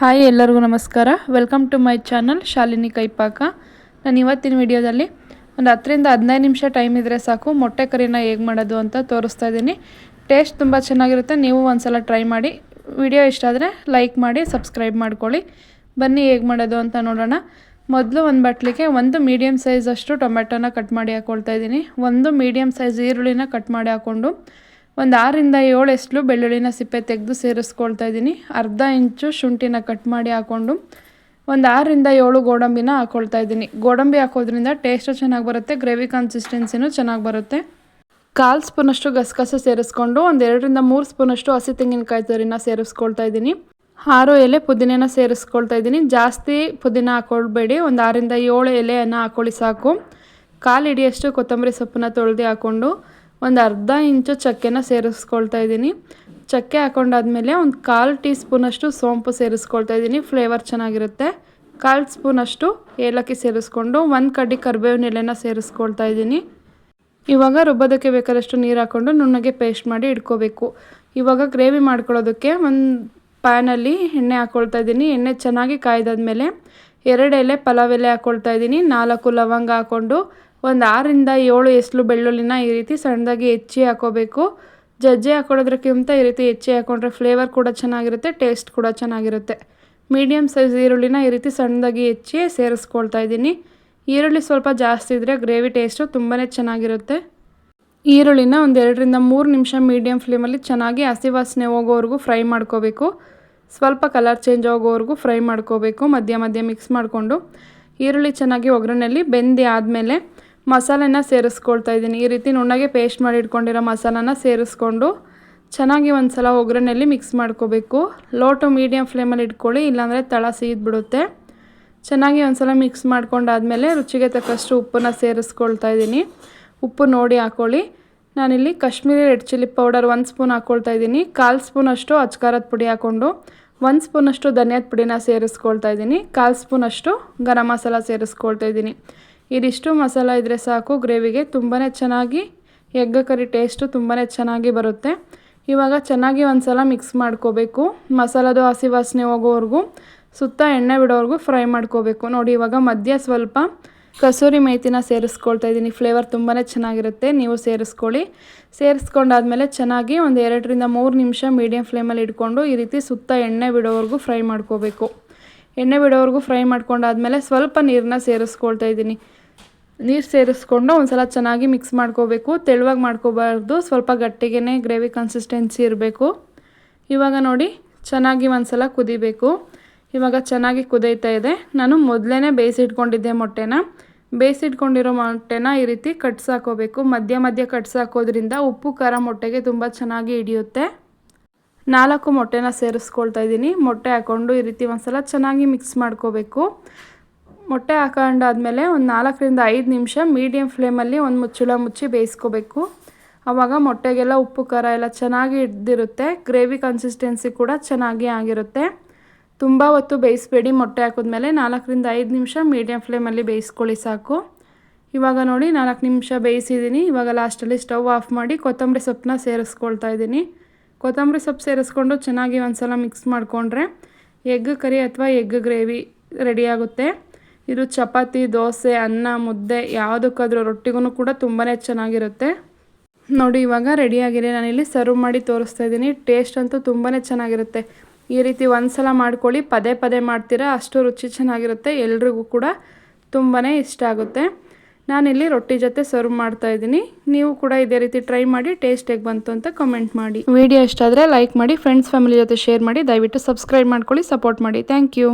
Hi ಎಲ್ಲರಿಗೂ ನಮಸ್ಕಾರ. Welcome to my channel Shalini Kaipaka. ನಾನು ಇವತ್ತಿನ ವಿಡಿಯೋದಲ್ಲಿ ಒಂದು ಹತ್ತರಿಂದ ಹದಿನೈದು ನಿಮಿಷ ಟೈಮ್ ಇದ್ದರೆ ಸಾಕು. ಮೊಟ್ಟೆ ಕರಿನ ಹೇಗೆ ಮಾಡೋದು ಅಂತ ತೋರಿಸ್ತಾ ಇದ್ದೀನಿ. ಟೇಸ್ಟ್ ತುಂಬ ಚೆನ್ನಾಗಿರುತ್ತೆ. ನೀವು ಒಂದ್ಸಲ ಟ್ರೈ ಮಾಡಿ. ವಿಡಿಯೋ ಇಷ್ಟ ಆದರೆ ಲೈಕ್ ಮಾಡಿ ಸಬ್ಸ್ಕ್ರೈಬ್ ಮಾಡ್ಕೊಳ್ಳಿ. ಬನ್ನಿ ಹೇಗೆ ಮಾಡೋದು ಅಂತ ನೋಡೋಣ. ಮೊದಲು ಒಂದು ಬಟ್ಲಿಗೆ ಒಂದು ಮೀಡಿಯಮ್ ಸೈಜಷ್ಟು ಟೊಮೆಟೊನ ಕಟ್ ಮಾಡಿ ಹಾಕ್ಕೊಳ್ತಾ ಇದ್ದೀನಿ. ಒಂದು ಮೀಡಿಯಮ್ ಸೈಜ್ ಈರುಳ್ಳಿನ ಕಟ್ ಮಾಡಿ ಹಾಕ್ಕೊಂಡು ಒಂದು ಆರರಿಂದ ಏಳು ಎಷ್ಟು ಬೆಳ್ಳುಳ್ಳಿನ ಸಿಪ್ಪೆ ತೆಗೆದು ಸೇರಿಸ್ಕೊಳ್ತಾ ಇದ್ದೀನಿ. ಅರ್ಧ ಇಂಚು ಶುಂಠಿನ ಕಟ್ ಮಾಡಿ ಹಾಕ್ಕೊಂಡು ಒಂದು ಆರರಿಂದ ಏಳು ಗೋಡಂಬಿನ ಹಾಕ್ಕೊಳ್ತಾ ಇದ್ದೀನಿ. ಗೋಡಂಬಿ ಹಾಕೋದ್ರಿಂದ ಟೇಸ್ಟು ಚೆನ್ನಾಗಿ ಬರುತ್ತೆ, ಗ್ರೇವಿ ಕನ್ಸಿಸ್ಟೆನ್ಸಿನೂ ಚೆನ್ನಾಗಿ ಬರುತ್ತೆ. ಕಾಲು ಸ್ಪೂನಷ್ಟು ಗಸಗಸೆ ಸೇರಿಸ್ಕೊಂಡು ಒಂದು ಎರಡರಿಂದ ಮೂರು ಸ್ಪೂನಷ್ಟು ಹಸಿ ತೆಂಗಿನಕಾಯಿ ತುರಿನ ಸೇರಿಸ್ಕೊಳ್ತಾ ಇದ್ದೀನಿ. ಆರು ಎಲೆ ಪುದೀನ ಸೇರಿಸ್ಕೊಳ್ತಾ ಇದ್ದೀನಿ. ಜಾಸ್ತಿ ಪುದೀನ ಹಾಕೊಳ್ಬೇಡಿ, ಒಂದು ಆರಿಂದ ಏಳು ಎಲೆಯನ್ನು ಹಾಕೊಳ್ಳಿ ಸಾಕು. ಕಾಲು ಹಿಡಿಯಷ್ಟು ಕೊತ್ತಂಬರಿ ಸೊಪ್ಪನ್ನ ತೊಳೆದು ಹಾಕ್ಕೊಂಡು ಒಂದು ಅರ್ಧ ಇಂಚು ಚಕ್ಕೆನ ಸೇರಿಸ್ಕೊಳ್ತಾ ಇದ್ದೀನಿ. ಚಕ್ಕೆ ಹಾಕೊಂಡಾದ್ಮೇಲೆ ಒಂದು ಕಾಲು ಟೀ ಸ್ಪೂನಷ್ಟು ಸೋಂಪು ಸೇರಿಸ್ಕೊಳ್ತಾ ಇದ್ದೀನಿ. ಫ್ಲೇವರ್ ಚೆನ್ನಾಗಿರುತ್ತೆ. ಕಾಲು ಸ್ಪೂನಷ್ಟು ಏಲಕ್ಕಿ ಸೇರಿಸ್ಕೊಂಡು ಒಂದು ಕಡ್ಡಿ ಕರಿಬೇವಿನ ಎಲೆನ ಸೇರಿಸ್ಕೊಳ್ತಾ ಇದ್ದೀನಿ. ಇವಾಗ ರುಬ್ಬೋದಕ್ಕೆ ಬೇಕಾದಷ್ಟು ನೀರು ಹಾಕ್ಕೊಂಡು ನುಣ್ಣಗೆ ಪೇಸ್ಟ್ ಮಾಡಿ ಇಟ್ಕೋಬೇಕು. ಇವಾಗ ಗ್ರೇವಿ ಮಾಡ್ಕೊಳ್ಳೋದಕ್ಕೆ ಒಂದು ಪ್ಯಾನಲ್ಲಿ ಎಣ್ಣೆ ಹಾಕ್ಕೊಳ್ತಾ ಇದ್ದೀನಿ. ಎಣ್ಣೆ ಚೆನ್ನಾಗಿ ಕಾಯ್ದಾದ್ಮೇಲೆ ಎರಡು ಎಲೆ ಪಲಾವ್ ಎಲೆ ಹಾಕ್ಕೊಳ್ತಾ ಇದ್ದೀನಿ. ನಾಲ್ಕು ಲವಂಗ ಹಾಕ್ಕೊಂಡು ಒಂದು ಆರರಿಂದ ಏಳು ಎಸ್ಲು ಬೆಳ್ಳುಳ್ಳಿನ ಈ ರೀತಿ ಸಣ್ಣದಾಗಿ ಹೆಚ್ಚಿ ಹಾಕೋಬೇಕು. ಜಜ್ಜಿ ಹಾಕೊಳ್ಳೋದ್ರಕ್ಕಿಂತ ಈ ರೀತಿ ಹೆಚ್ಚಿ ಹಾಕೊಂಡ್ರೆ ಫ್ಲೇವರ್ ಕೂಡ ಚೆನ್ನಾಗಿರುತ್ತೆ ಟೇಸ್ಟ್ ಕೂಡ ಚೆನ್ನಾಗಿರುತ್ತೆ. ಮೀಡಿಯಮ್ ಸೈಜ್ ಈರುಳ್ಳಿನ ಈ ರೀತಿ ಸಣ್ಣದಾಗಿ ಹೆಚ್ಚಿ ಸೇರಿಸ್ಕೊಳ್ತಾ ಇದ್ದೀನಿ. ಈರುಳ್ಳಿ ಸ್ವಲ್ಪ ಜಾಸ್ತಿ ಇದ್ದರೆ ಗ್ರೇವಿ ಟೇಸ್ಟು ತುಂಬಾ ಚೆನ್ನಾಗಿರುತ್ತೆ. ಈರುಳ್ಳಿನ ಒಂದು ಎರಡರಿಂದ ಮೂರು ನಿಮಿಷ ಮೀಡಿಯಮ್ ಫ್ಲೇಮಲ್ಲಿ ಚೆನ್ನಾಗಿ ಹಸಿ ವಾಸನೆ ಹೋಗೋವರೆಗೂ ಫ್ರೈ ಮಾಡ್ಕೋಬೇಕು. ಸ್ವಲ್ಪ ಕಲರ್ ಚೇಂಜ್ ಆಗೋವರೆಗೂ ಫ್ರೈ ಮಾಡ್ಕೋಬೇಕು, ಮಧ್ಯ ಮಧ್ಯ ಮಿಕ್ಸ್ ಮಾಡಿಕೊಂಡು. ಈರುಳ್ಳಿ ಚೆನ್ನಾಗಿ ಒಗ್ಗರಣೆಯಲ್ಲಿ ಬೆಂದಿ ಆದಮೇಲೆ ಮಸಾಲೆನ ಸೇರಿಸ್ಕೊಳ್ತಾ ಇದ್ದೀನಿ. ಈ ರೀತಿ ನುಣ್ಣಗೆ ಪೇಸ್ಟ್ ಮಾಡಿ ಇಟ್ಕೊಂಡಿರೋ ಮಸಾಲಾನ ಸೇರಿಸ್ಕೊಂಡು ಚೆನ್ನಾಗಿ ಒಂದು ಸಲ ಒಗ್ಗರಣೆಯಲ್ಲಿ ಮಿಕ್ಸ್ ಮಾಡ್ಕೋಬೇಕು. ಲೋ ಟು ಮೀಡಿಯಮ್ ಫ್ಲೇಮಲ್ಲಿ ಇಟ್ಕೊಳ್ಳಿ, ಇಲ್ಲಾಂದರೆ ತಳ ಸೀದ್ಬಿಡುತ್ತೆ. ಚೆನ್ನಾಗಿ ಒಂದು ಸಲ ಮಿಕ್ಸ್ ಮಾಡ್ಕೊಂಡಾದಮೇಲೆ ರುಚಿಗೆ ತಕ್ಕಷ್ಟು ಉಪ್ಪನ್ನ ಸೇರಿಸ್ಕೊಳ್ತಾ ಇದ್ದೀನಿ. ಉಪ್ಪು ನೋಡಿ ಹಾಕ್ಕೊಳ್ಳಿ ನಾನಿಲ್ಲಿ ಕಾಶ್ಮೀರಿ ರೆಡ್ ಚಿಲ್ಲಿ ಪೌಡರ್ ಒಂದು ಸ್ಪೂನ್ ಹಾಕ್ಕೊಳ್ತಾ ಇದ್ದೀನಿ. ಕಾಲು ಸ್ಪೂನಷ್ಟು ಅಚ್ಕಾರದ ಪುಡಿ ಹಾಕ್ಕೊಂಡು ಒಂದು ಸ್ಪೂನಷ್ಟು ಧನಿಯಾದ ಪುಡಿನ ಸೇರಿಸ್ಕೊಳ್ತಾ ಇದ್ದೀನಿ. ಕಾಲು ಸ್ಪೂನಷ್ಟು ಗರಂ ಮಸಾಲ ಸೇರಿಸ್ಕೊಳ್ತಾ ಇದ್ದೀನಿ. ಇದಿಷ್ಟು ಮಸಾಲ ಇದ್ದರೆ ಸಾಕು. ಗ್ರೇವಿಗೆ ತುಂಬಾ ಚೆನ್ನಾಗಿ ಎಗ್ ಕರಿ ಟೇಸ್ಟು ತುಂಬಾ ಚೆನ್ನಾಗಿ ಬರುತ್ತೆ. ಇವಾಗ ಚೆನ್ನಾಗಿ ಒಂದು ಸಲ ಮಿಕ್ಸ್ ಮಾಡ್ಕೋಬೇಕು. ಮಸಾಲದು ಹಸಿ ವಾಸನೆ ಹೋಗೋವರೆಗೂ, ಸುತ್ತ ಎಣ್ಣೆ ಬಿಡೋವರೆಗೂ ಫ್ರೈ ಮಾಡ್ಕೋಬೇಕು. ನೋಡಿ, ಇವಾಗ ಮಧ್ಯ ಸ್ವಲ್ಪ ಕಸೂರಿ ಮೇಥಿನ ಸೇರಿಸ್ಕೊಳ್ತಾ ಇದ್ದೀನಿ. ಫ್ಲೇವರ್ ತುಂಬಾ ಚೆನ್ನಾಗಿರುತ್ತೆ. ನೀವು ಸೇರಿಸ್ಕೊಳ್ಳಿ. ಸೇರಿಸ್ಕೊಂಡಾದ್ಮೇಲೆ ಚೆನ್ನಾಗಿ ಒಂದು ಎರಡರಿಂದ ಮೂರು ನಿಮಿಷ ಮೀಡಿಯಂ ಫ್ಲೇಮಲ್ಲಿ ಇಟ್ಕೊಂಡು ಈ ರೀತಿ ಸುತ್ತ ಎಣ್ಣೆ ಬಿಡೋವರೆಗೂ ಫ್ರೈ ಮಾಡ್ಕೋಬೇಕು. ಎಣ್ಣೆ ಬಿಡೋವರೆಗೂ ಫ್ರೈ ಮಾಡ್ಕೊಂಡಾದ್ಮೇಲೆ ಸ್ವಲ್ಪ ನೀರನ್ನ ಸೇರಿಸ್ಕೊಳ್ತಾ ಇದ್ದೀನಿ. ನೀರು ಸೇರಿಸ್ಕೊಂಡು ಒಂದು ಸಲ ಚೆನ್ನಾಗಿ ಮಿಕ್ಸ್ ಮಾಡ್ಕೋಬೇಕು. ತೆಳುವಾಗಿ ಮಾಡ್ಕೋಬಾರ್ದು. ಸ್ವಲ್ಪ ಗಟ್ಟಿಗೆ ಗ್ರೇವಿ ಕನ್ಸಿಸ್ಟೆನ್ಸಿ ಇರಬೇಕು. ಇವಾಗ ನೋಡಿ, ಚೆನ್ನಾಗಿ ಒಂದು ಸಲ ಕುದಿಬೇಕು. ಇವಾಗ ಚೆನ್ನಾಗಿ ಕುದೀತಾ ಇದೆ. ನಾನು ಮೊದಲೇ ಬೇಯಿಸಿಟ್ಕೊಂಡಿದ್ದೆ ಮೊಟ್ಟೆನ. ಬೇಯಿಸಿಟ್ಕೊಂಡಿರೋ ಮೊಟ್ಟೆನ ಈ ರೀತಿ ಕಟ್ಸಾಕೋಬೇಕು ಮಧ್ಯ ಮಧ್ಯ ಕಟ್ಸಾಕೋದ್ರಿಂದ ಉಪ್ಪು, ಖಾರ ಮೊಟ್ಟೆಗೆ ತುಂಬ ಚೆನ್ನಾಗಿ ಹಿಡಿಯುತ್ತೆ. ನಾಲ್ಕು ಮೊಟ್ಟೆನ ಸೇರಿಸ್ಕೊಳ್ತಾ ಇದ್ದೀನಿ. ಮೊಟ್ಟೆ ಹಾಕ್ಕೊಂಡು ಈ ರೀತಿ ಒಂದು ಸಲ ಚೆನ್ನಾಗಿ ಮಿಕ್ಸ್ ಮಾಡ್ಕೋಬೇಕು. ಮೊಟ್ಟೆ ಹಾಕೊಂಡಾದ್ಮೇಲೆ ಒಂದು ನಾಲ್ಕರಿಂದ ಐದು ನಿಮಿಷ ಮೀಡಿಯಮ್ ಫ್ಲೇಮಲ್ಲಿ ಒಂದು ಮುಚ್ಚಳ ಮುಚ್ಚಿ ಬೇಯಿಸ್ಕೋಬೇಕು. ಆವಾಗ ಮೊಟ್ಟೆಗೆಲ್ಲ ಉಪ್ಪು, ಖಾರ ಎಲ್ಲ ಚೆನ್ನಾಗಿ ಹಿಡ್ದಿರುತ್ತೆ. ಗ್ರೇವಿ ಕನ್ಸಿಸ್ಟೆನ್ಸಿ ಕೂಡ ಚೆನ್ನಾಗಿ ಆಗಿರುತ್ತೆ. ತುಂಬ ಹೊತ್ತು ಬೇಯಿಸ್ಬೇಡಿ ಮೊಟ್ಟೆ ಹಾಕಿದ್ಮೇಲೆ ನಾಲ್ಕರಿಂದ ಐದು ನಿಮಿಷ ಮೀಡಿಯಮ್ ಫ್ಲೇಮಲ್ಲಿ ಬೇಯಿಸ್ಕೊಳ್ಳಿ ಸಾಕು. ಇವಾಗ ನೋಡಿ ನಾಲ್ಕು ನಿಮಿಷ ಬೇಯಿಸಿದ್ದೀನಿ ಇವಾಗ ಲಾಸ್ಟಲ್ಲಿ ಸ್ಟವ್ ಆಫ್ ಮಾಡಿ ಕೊತ್ತಂಬರಿ ಸೊಪ್ಪನ್ನ ಸೇರಿಸ್ಕೊಳ್ತಾ ಇದ್ದೀನಿ. ಕೊತ್ತಂಬರಿ ಸೊಪ್ಪು ಸೇರಿಸ್ಕೊಂಡು ಚೆನ್ನಾಗಿ ಒಂದು ಸಲ ಮಿಕ್ಸ್ ಮಾಡಿಕೊಂಡ್ರೆ ಎಗ್ ಕರಿ ಅಥವಾ ಎಗ್ ಗ್ರೇವಿ ರೆಡಿಯಾಗುತ್ತೆ ಇದು ಚಪಾತಿ, ದೋಸೆ, ಅನ್ನ, ಮುದ್ದೆ ಯಾವುದಕ್ಕಾದರೂ ರೊಟ್ಟಿಗೂ ಕೂಡ ತುಂಬಾ ಚೆನ್ನಾಗಿರುತ್ತೆ. ನೋಡಿ, ಇವಾಗ ರೆಡಿಯಾಗಿದೆ ನಾನಿಲ್ಲಿ ಸರ್ವ್ ಮಾಡಿ ತೋರಿಸ್ತಾ ಇದ್ದೀನಿ. ಟೇಸ್ಟ್ ಅಂತೂ ತುಂಬಾ ಚೆನ್ನಾಗಿರುತ್ತೆ. ಈ ರೀತಿ ಒಂದು ಸಲ ಮಾಡ್ಕೊಳ್ಳಿ. ಪದೇ ಪದೇ ಮಾಡ್ತೀರಾ, ಅಷ್ಟು ರುಚಿ ಚೆನ್ನಾಗಿರುತ್ತೆ. ಎಲ್ರಿಗೂ ಕೂಡ ತುಂಬಾ ಇಷ್ಟ ಆಗುತ್ತೆ. ನಾನಿಲ್ಲಿ ರೊಟ್ಟಿ ಜೊತೆ ಸರ್ವ್ ಮಾಡ್ತಾ ಇದ್ದೀನಿ. ನೀವು ಕೂಡ ಇದೇ ರೀತಿ ಟ್ರೈ ಮಾಡಿ ಟೇಸ್ಟ್ ಹೇಗೆ ಬಂತು ಅಂತ ಕಮೆಂಟ್ ಮಾಡಿ. ವಿಡಿಯೋ ಇಷ್ಟ ಆದರೆ ಲೈಕ್ ಮಾಡಿ ಫ್ರೆಂಡ್ಸ್ ಫ್ಯಾಮಿಲಿ ಜೊತೆ ಶೇರ್ ಮಾಡಿ. ದಯವಿಟ್ಟು ಸಬ್ಸ್ಕ್ರೈಬ್ ಮಾಡ್ಕೊಳ್ಳಿ ಸಪೋರ್ಟ್ ಮಾಡಿ. Thank you